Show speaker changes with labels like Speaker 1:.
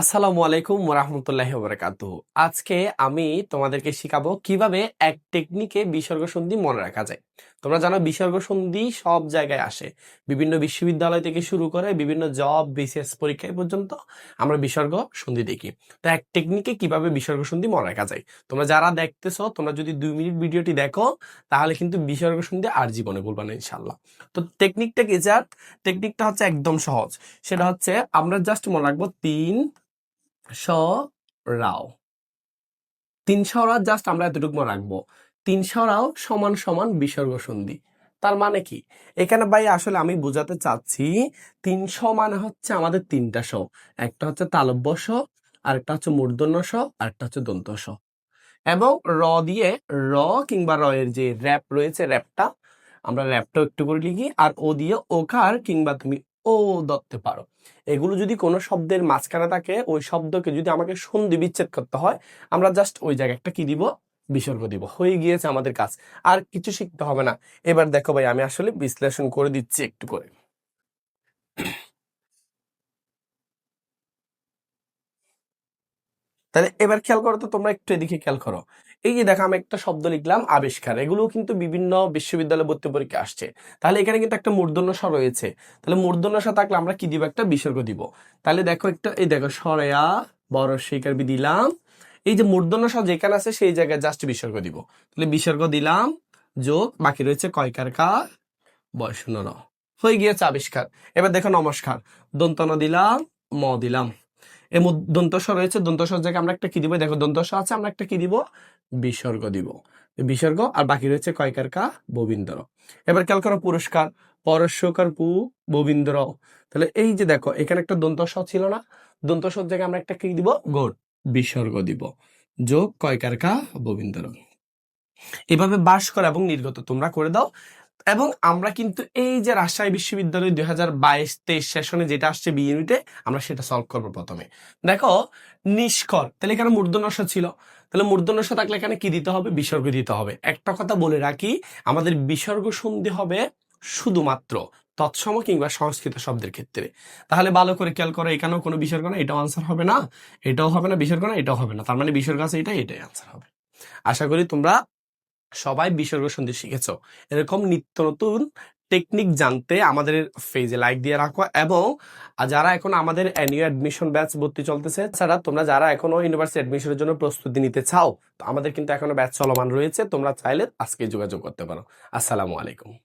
Speaker 1: আসসালামু আলাইকুম ওরহামতুল্লাহি ওবরাকাত আজকে আমি তোমাদেরকে শিখাবো কীভাবে এক টেকনিকে বিসর্গ সন্ধি মনে রাখা যায়। তোমরা জানো বিসর্গ সন্ধি সব জায়গায় আসে। বিভিন্ন বিশ্ববিদ্যালয় থেকে শুরু করে বিভিন্ন জব বিসিএস পরীক্ষায় পর্যন্ত আমরা বিসর্গ সন্ধি দেখি। তো এক টেকনিকে কীভাবে বিসর্গ সন্ধি মনে রাখা যায়? তোমরা যারা দেখতেছো, তোমরা যদি দুই মিনিট ভিডিওটি দেখো, তাহলে কিন্তু বিসর্গ সন্ধি আর জীবনে বলবা না ইনশাল্লাহ তো টেকনিকটা কি যার? টেকনিকটা হচ্ছে একদম সহজ। সেটা হচ্ছে আমরা জাস্ট মনে রাখব তিন স রাও তিন সরা জাস্ট আমরা এতটুকু রাখব। তিন সরাও সমান সমান বিসর্গ সন্ধি। তার মানে কি? এখানে ভাই আসলে আমি বোঝাতে চাচ্ছি তিনশো মানে হচ্ছে আমাদের তিনটা স একটা হচ্ছে তালব্য স আরেকটা হচ্ছে মূর্ধন্য স আরেকটা হচ্ছে দন্ত স এবং র দিয়ে র কিংবা র এর যে র্যাপ রয়েছে র্যাপটা আমরা র্যাপটা একটু করে লিখি। আর ও দিয়ে ওকার কিংবা তুমি ও ধরতে পারো। এগুলো যদি কোনো শব্দের মাঝখানে থাকে, ওই শব্দকে যদি আমাকে সন্ধি বিচ্ছেদ করতে হয়, আমরা জাস্ট ওই জায়গায় একটা কি দিব? বিসর্গ দিব। হয়ে গিয়েছে আমাদের কাজ। আর কিছু শিখতে হবে না। এবার দেখো ভাই, আমি আসলে বিশ্লেষণ করে দিচ্ছি একটু করে। তাহলে এবার খেয়াল করো তো তোমরা একটু এদিকে খেয়াল করো। এই যে দেখো আমি একটা শব্দ লিখলাম, আবিষ্কার। এগুলো কিন্তু বিভিন্ন বিশ্ববিদ্যালয় ভর্তি পরীক্ষা আসছে। তাহলে এখানে কিন্তু একটা মূর্ধন্য স্বর রয়েছে। তাহলে মূর্ধন্য থাকলে আমরা কি দিব? একটা বিসর্গ দিব। তাহলে দেখো একটা, এই দেখো, সরেয়া, বড় শিকার বি দিলাম। এই যে মূর্ধন্য স্বর যেখানে আছে সেই জায়গায় জাস্ট বিসর্গ দিব। তাহলে বিসর্গ দিলাম, যোগ, বাকি রয়েছে কয়কার কা বয়সূন্য হয়ে গিয়েছে আবিষ্কার। এবার দেখো নমস্কার। দন্তন দিলাম, ম দিলাম। এর মধ্যে দন্তস্ব রয়েছে, দন্তস্বর জায়গায় আমরা একটা কি দিব? দেখো দন্তস্ব আছে, আমরা একটা কি দিব? বিসর্গ দিব। বিসর্গ, আর বাকি রয়েছে কয়কার কা ববিন্দর। এবার খেয়াল করো পুরস্কার পরস্বকার পু, ববিন্দর। তাহলে এই যে দেখো, এখানে একটা দন্তস্ব ছিল না, দন্তস্বর জায়গায় আমরা একটা কি দিব? গোট, বিসর্গ দিব। যোগ কয়কার কা ববিন্দর। এভাবে বাস করা এবং নির্গত, তোমরা করে দাও। এবং আমরা কিন্তু এই যে রাজশাহী বিশ্ববিদ্যালয় দুই হাজার বাইশ তেইশ সেশনে যেটা আসছে বি ইউনিটে আমরা সেটা সলভ করব প্রথমে। দেখো, নিষ্কর, তাহলে এখানে মূর্ধনস্য ছিল। তাহলে মূর্ধনস্য থাকলে এখানে কি দিতে হবে? বিসর্গ দিতে হবে। একটা কথা বলে রাখি, আমাদের বিসর্গ সন্ধি হবে শুধুমাত্র তৎসম কিংবা সংস্কৃত শব্দের ক্ষেত্রে। তাহলে ভালো করে খেয়াল করো, এখানেও কোনো বিসর্গ না এটাও আনসার হবে না। এটাও হবে না, বিসর্গ না এটাও হবে না। তার মানে বিসর্গ আছে এটা এটাই আনসার হবে। আশা করি তোমরা সবাই বিসর্গ সন্ধি শিখেছ। এরকম নিত্য নতুন টেকনিক জানতে আমাদের ফেজে লাইক দিয়ে রাখো এবং যারা এখন আমাদের অ্যানুয়াল অ্যাডমিশন ব্যাচ ভর্তি চলতেছে ছাড়া তোমরা যারা এখনও ইউনিভার্সিটি অ্যাডমিশনের জন্য প্রস্তুতি নিতে চাও, তো আমাদের কিন্তু এখনও ব্যাচ চলমান রয়েছে, তোমরা চাইলে আজকে যোগাযোগ করতে পারো। আসসালামু আলাইকুম।